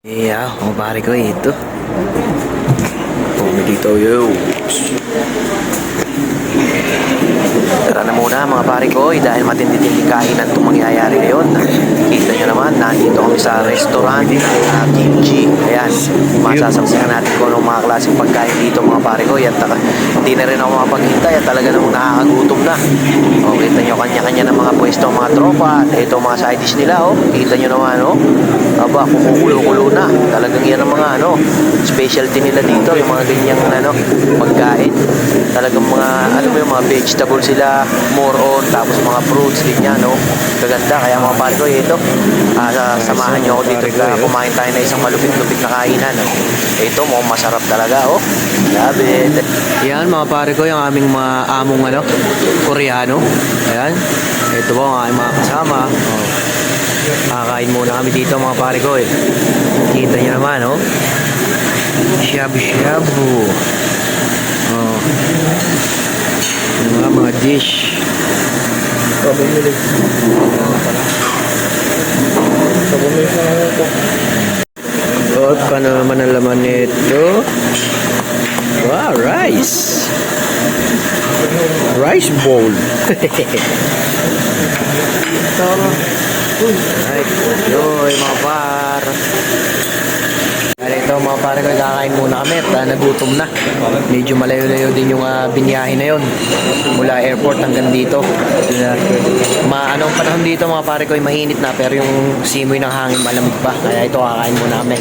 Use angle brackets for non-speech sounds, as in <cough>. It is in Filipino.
Yeah, mga pare ko ito. Kami dito, yo. Tara na muna mga pare ko, eh, dahil matindi-tindi kainan itong mangyayari ngayon. Kita nyo naman, nandito kami sa restaurant ng uh, Kimchi. Ayan, masasaksihan natin kung anong mga klaseng pagkain dito mga pare ko. Yan, taka, hindi na rin ako makapaghintay at talaga namang nakakagutom na. O, kita nyo kanya-kanya ng mga pwesto, mga tropa. At ito mga side dish nila, oh. Kita nyo naman, oh. Aba, kumukulo-kulo na. Talagang yan ang mga, ano, specialty nila dito. Yung mga ganyang, ano, pagkain. Talagang mga, ano ba yung mga vegetable sila, more on, tapos mga fruits, ganyan, no? Kaganda, kaya mga pare ko, ito, ah, sa- samahan nyo ako dito, na kumain tayo na isang malupit-lupit na kainan, no? Ito, mukhang masarap talaga, oh. It. Yan, mga pare ko, yung aming mga among, ano, Koreano. Ayan. Ito po, ang aming mga kasama. Oh. Kakain muna kami dito, mga pare ko, eh. Kita nyo naman, oh. Shabu-shabu. Oh. Mga mga dish. At paano naman ang laman nito? Wow, rice! Rice bowl. <laughs> Alright, yoy mga par. Kaya ito mga pare ko, kakain muna kami at ah, nagutom na. Medyo malayo-layo din yung uh, binyahe na yon mula airport hanggang dito. Uh, ma anong panahon dito mga pare ko ay mainit na pero yung simoy ng hangin malamig pa. Kaya ito kakain muna kami.